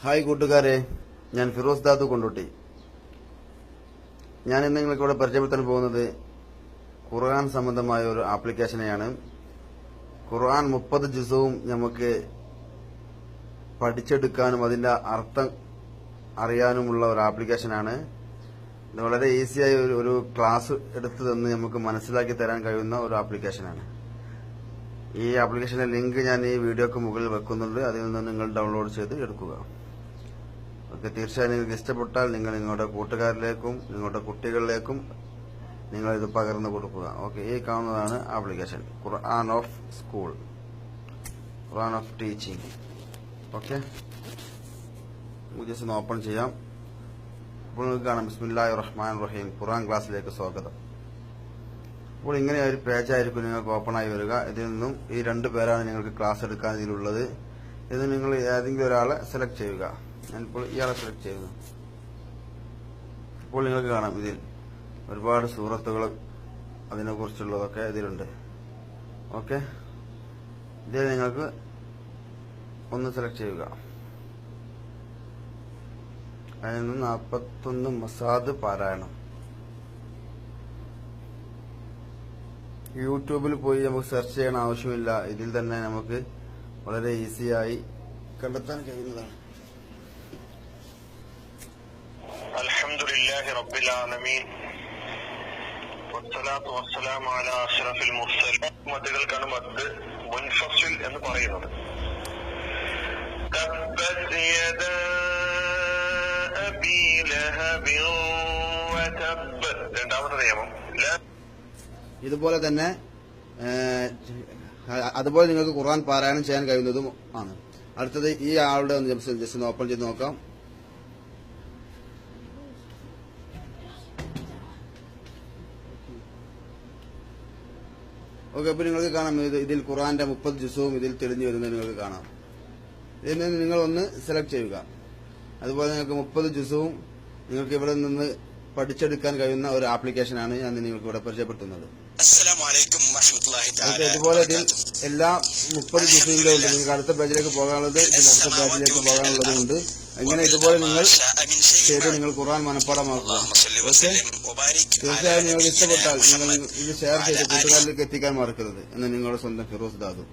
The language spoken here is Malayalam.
ഹായ് കൂട്ടുകാരെ ഞാൻ ഫിറോസ് ദാദു കൊണ്ടോട്ടി. ഞാൻ ഇന്ന് നിങ്ങൾക്ക് ഇവിടെ പരിചയപ്പെടുത്താൻ പോകുന്നത് ഖുർആൻ സംബന്ധമായ ഒരു ആപ്ലിക്കേഷനെയാണ്. ഖുർആൻ മുപ്പത് ജിസവും നമുക്ക് പഠിച്ചെടുക്കാനും അതിന്റെ അർത്ഥം അറിയാനുമുള്ള ഒരു ആപ്ലിക്കേഷനാണ്. വളരെ ഈസിയായി ഒരു ഒരു ക്ലാസ് എടുത്തു തന്ന് നമുക്ക് മനസ്സിലാക്കി തരാൻ കഴിയുന്ന ഒരു ആപ്ലിക്കേഷനാണ്. ഈ ആപ്ലിക്കേഷന്റെ ലിങ്ക് ഞാൻ ഈ വീഡിയോക്ക് മുകളിൽ വെക്കുന്നുണ്ട്. അതിൽ നിന്ന് നിങ്ങൾ ഡൗൺലോഡ് ചെയ്ത് എടുക്കുക. ഓക്കെ തീർച്ചയായും നിങ്ങൾക്ക് ഇഷ്ടപ്പെട്ടാൽ നിങ്ങൾ നിങ്ങളുടെ കൂട്ടുകാരിലേക്കും നിങ്ങളുടെ കുട്ടികളിലേക്കും നിങ്ങളിത് പകർന്നു കൊടുക്കുക. ഓക്കെ ഈ കാണുന്നതാണ് application Quran of school Quran of teaching okay just open ചെയ്യാം. അപ്പോൾ നിങ്ങൾക്ക് കാണാം. ബിസ്മില്ലാഹി റഹ്മാൻ റഹീം ഖുർആൻ ക്ലാസ്സിലേക്ക് സ്വാഗതം. അപ്പോൾ ഇങ്ങനെ ഒരു പേജ് ആയിരിക്കും നിങ്ങൾക്ക് ഓപ്പൺ ആയി വരിക. ഇതിൽ നിന്നും ഈ രണ്ട് പേരാണ് നിങ്ങൾക്ക് ക്ലാസ് എടുക്കാൻ ഇതിലുള്ളത്. ഇത് നിങ്ങൾ ഏതെങ്കിലും ഒരാളെ സെലക്ട് ചെയ്യുക. ഞാനിപ്പോൾ ഇയാളെ സെലക്ട് ചെയ്യുന്നു. ഇപ്പോൾ നിങ്ങൾക്ക് കാണാം ഇതിൽ ഒരുപാട് സൂറത്തുകൾ അതിനെക്കുറിച്ചുള്ളതൊക്കെ ഇതിലുണ്ട്. ഓക്കെ? ഇതിൽ നിങ്ങൾക്ക് ഒന്ന് സെലക്ട് ചെയ്യുക. അതിൽ നിന്ന് നാൽപ്പത്തൊന്ന് മസാദ് പാരായണം. യൂട്യൂബിൽ പോയി നമുക്ക് സെർച്ച് ചെയ്യണ ആവശ്യമില്ല. ഇതിൽ തന്നെ നമുക്ക് വളരെ ഈസിയായി കണ്ടെത്താൻ കഴിയുന്നതാണ്. لله رب العالمين والصلاة والسلام على أشرف المرسلين മദ്ദുകൾക്കാണ് മദ് മുൻഫസിൽ എന്ന് പറയുന്നത് تبت يدا أبي لهب وتب രണ്ടാമത്തെ നിയമം لا ഇതുപോലെ തന്നെ ഏഹ്, അതുപോലെ നിങ്ങൾക്ക് ഖുർആൻ പാരായണം ചെയ്യാൻ കഴിയുന്നതും ആണ് അടുത്തത് ഈ ആളുടെ ഒന്ന് ജസ്റ്റ് ജസ്റ്റ് ഒന്ന് ഓപ്പൺ ചെയ്ത് നോക്കാം ഓക്കെ അപ്പൊ നിങ്ങൾക്ക് കാണാം ഇത് ഇതിൽ ഖുറാന്റെ മുപ്പത് ദിവസവും ഇതിൽ തെളിഞ്ഞു വരുന്നത് നിങ്ങൾക്ക് കാണാം. ഇതിൽ നിന്ന് നിങ്ങൾ ഒന്ന് സെലക്ട് ചെയ്യുക. അതുപോലെ നിങ്ങൾക്ക് മുപ്പത് ദിവസവും നിങ്ങൾക്ക് ഇവിടെ നിന്ന് പഠിച്ചെടുക്കാൻ കഴിയുന്ന ഒരു ആപ്ലിക്കേഷനാണ് ഞാൻ നിങ്ങൾക്ക് ഇവിടെ പരിചയപ്പെടുത്തുന്നത്. ഇതുപോലെ ഇതിൽ എല്ലാ മുപ്പത് ജിഫികളുണ്ട് നിങ്ങൾക്ക് അടുത്ത ബാച്ചിലേക്ക് പോകാനുള്ളത് അടുത്ത ബാച്ചിലേക്ക് പോകാനുള്ളത് ഉണ്ട് അങ്ങനെ ഇതുപോലെ നിങ്ങൾ ചെയ്ത് നിങ്ങൾ ഖുർആൻ മനഃപ്പാടമാക്കുക. പക്ഷേ തീർച്ചയായും നിങ്ങൾക്ക് ഇഷ്ടപ്പെട്ടാൽ നിങ്ങൾ ഇത് ഷെയർ ചെയ്ത് കൂട്ടുകാരിലേക്ക് എത്തിക്കാൻ മറക്കരുത്. എന്ന് നിങ്ങളുടെ സ്വന്തം ഫിറോസ് ദാദു.